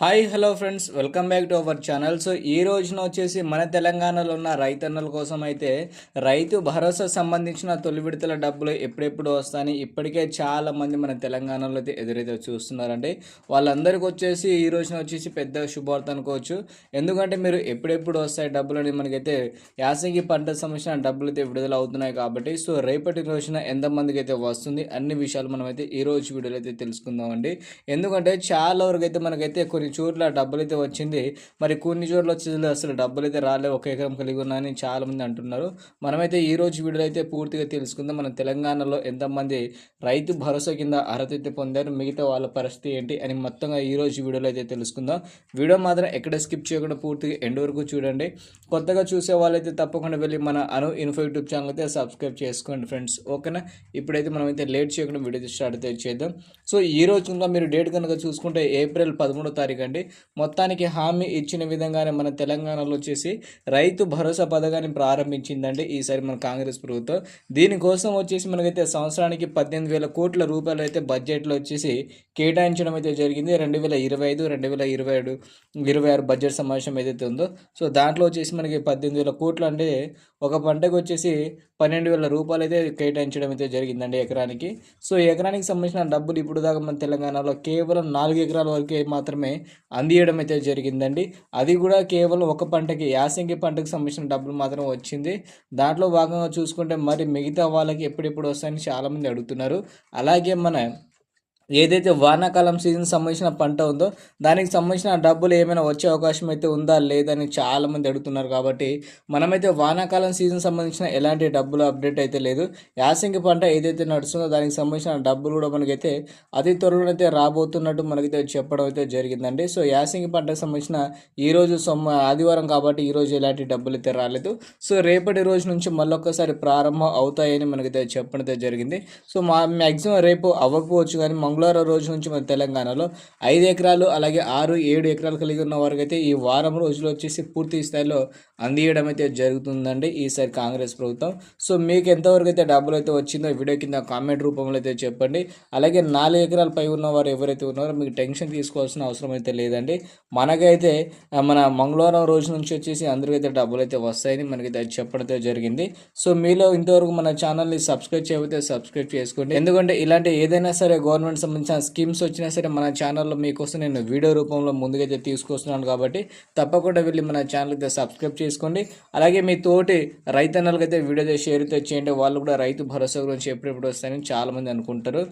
Hi hello friends welcome back to our channel so ఈ రోజున వచ్చేసి మన తెలంగాణలో ఉన్న రైతన్నల కోసం అయితే రైతు భరోసా సంబంధించిన తొలి విడతల డబ్బులు ఎప్పుడెప్పుడు వస్తాయని ఇప్పటికే చాలా మంది మన తెలంగాణలో అయితే ఎదురైతే చూస్తున్నారండి. వాళ్ళందరికీ వచ్చేసి ఈ రోజున వచ్చేసి పెద్ద శుభార్త అనుకోవచ్చు. ఎందుకంటే మీరు ఎప్పుడెప్పుడు వస్తాయి డబ్బులు అని మనకైతే యాసంగి పంట సంబంధించిన డబ్బులు అయితే విడుదల అవుతున్నాయి కాబట్టి సో రేపటి రోజున ఎంతమందికి అయితే వస్తుంది అన్ని విషయాలు మనం అయితే ఈ రోజు వీడియోలో అయితే తెలుసుకుందామండి. ఎందుకంటే చాలా వరకు అయితే మనకైతే కొన్ని చోట్ల డబ్బులు అయితే వచ్చింది. మరి కొన్ని చోట్ల వచ్చేది అసలు డబ్బులు అయితే రాలే ఒక ఎకరం కలిగి ఉన్నాయని చాలామంది అంటున్నారు. మనమైతే ఈ రోజు వీడియోలో అయితే పూర్తిగా తెలుసుకుందాం. మన తెలంగాణలో ఎంతమంది రైతు భరోసా కింద అర్హత అయితే పొందారు మిగతా వాళ్ళ పరిస్థితి ఏంటి అని మొత్తంగా ఈ రోజు వీడియోలో అయితే తెలుసుకుందాం. వీడియో మాత్రం ఎక్కడ స్కిప్ చేయకుండా పూర్తిగా ఎండ్ వరకు చూడండి. కొత్తగా చూసే వాళ్ళైతే తప్పకుండా వెళ్ళి మన అను ఇన్ఫో యూట్యూబ్ ఛానల్ అయితే సబ్స్క్రైబ్ చేసుకోండి ఫ్రెండ్స్. ఓకేనా? ఇప్పుడైతే మనం అయితే లేట్ చేయకుండా వీడియో స్టార్ట్ అయితే చేద్దాం. సో ఈ రోజు కనుక మీరు డేట్ కనుక చూసుకుంటే ఏప్రిల్ పదమూడో తారీఖు అండి మొత్తానికి హామీ ఇచ్చిన విధంగానే మన తెలంగాణలో వచ్చేసి రైతు భరోసా పథకాన్ని ప్రారంభించిందండి ఈసారి మన కాంగ్రెస్ ప్రభుత్వం. దీనికోసం వచ్చేసి మనకైతే సంవత్సరానికి పద్దెనిమిది వేల కోట్ల రూపాయలు అయితే బడ్జెట్లో వచ్చేసి కేటాయించడం అయితే జరిగింది. రెండు వేల ఇరవై ఐదు రెండు వేల ఇరవై ఏడు ఇరవై ఆరు బడ్జెట్ సమావేశం ఏదైతే ఉందో సో దాంట్లో వచ్చేసి మనకి పద్దెనిమిది వేల కోట్లు అంటే ఒక పంటకు వచ్చేసి పన్నెండు వేల రూపాయలు అయితే కేటాయించడం అయితే జరిగిందండి ఎకరానికి. సో ఎకరానికి సంబంధించిన డబ్బులు ఇప్పుడు దాకా మన తెలంగాణలో కేవలం నాలుగు ఎకరాల వరకే మాత్రమే అందియడం అయితే జరిగిందండి. అది కూడా కేవలం ఒక పంటకి యాసంగి పంటకు సంబంధించిన డబ్బులు మాత్రం వచ్చింది. దాంట్లో భాగంగా చూసుకుంటే మరి మిగతా వాళ్ళకి ఎప్పుడెప్పుడు వస్తాయని చాలామంది అడుగుతున్నారు. అలాగే మన ఏదైతే వానాకాలం సీజన్ సంబంధించిన పంట ఉందో దానికి సంబంధించిన డబ్బులు ఏమైనా వచ్చే అవకాశం అయితే ఉందా లేదని చాలామంది అడుగుతున్నారు కాబట్టి మనమైతే వానాకాలం సీజన్ సంబంధించిన ఎలాంటి డబ్బులు అప్డేట్ అయితే లేదు. యాసంగి పంట ఏదైతే నడుస్తుందో దానికి సంబంధించిన డబ్బులు కూడా మనకైతే అతి త్వరలో అయితే రాబోతున్నట్టు మనకైతే చెప్పడం అయితే జరిగిందండి. సో యాసంగి పంటకు సంబంధించిన ఈరోజు సొమ్మ ఆదివారం కాబట్టి ఈ రోజు ఎలాంటి డబ్బులు అయితే రాలేదు. సో రేపటి రోజు నుంచి మళ్ళొక్కసారి ప్రారంభం అవుతాయని మనకైతే చెప్పడం అయితే జరిగింది. సో మా మ్యాక్సిమం రేపు అవ్వకపోవచ్చు కానీ మంగళవారం రోజు నుంచి మన తెలంగాణలో ఐదు ఎకరాలు అలాగే ఆరు ఏడు ఎకరాలు కలిగి ఉన్న వారికైతే ఈ వారం రోజులు వచ్చేసి పూర్తి స్థాయిలో అందియడం అయితే జరుగుతుందండి ఈసారి కాంగ్రెస్ ప్రభుత్వం. సో మీకు ఎంతవరకు అయితే డబ్బులు అయితే వచ్చిందో వీడియో కింద కామెంట్ రూపంలో అయితే చెప్పండి. అలాగే నాలుగు ఎకరాల పై ఉన్న వారు ఎవరైతే ఉన్నారో మీకు టెన్షన్ తీసుకోవాల్సిన అవసరం అయితే లేదండి. మనకైతే మన మంగళవారం రోజు నుంచి వచ్చేసి అందరికైతే డబ్బులు అయితే వస్తాయని మనకైతే చెప్పడం జరిగింది. సో మీలో ఇంతవరకు మన ఛానల్ని సబ్స్క్రైబ్ చేయకపోతే సబ్స్క్రైబ్ చేసుకోండి. ఎందుకంటే ఇలాంటి ఏదైనా సరే గవర్నమెంట్ సంబంధించిన స్కీమ్స్ వచ్చినా సరే మన ఛానల్లో మీకోసం నేను వీడియో రూపంలో ముందుగైతే తీసుకొస్తున్నాను కాబట్టి తప్పకుండా వెళ్ళి మన ఛానల్ అయితే సబ్స్క్రైబ్ చేసుకోండి. అలాగే మీ తోటి రైతన్నలకైతే వీడియో అయితే షేర్ అయితే చేయండి. వాళ్ళు కూడా రైతు భరోసా గురించి ఎప్పుడెప్పుడు వస్తాయని చాలామంది అనుకుంటారు.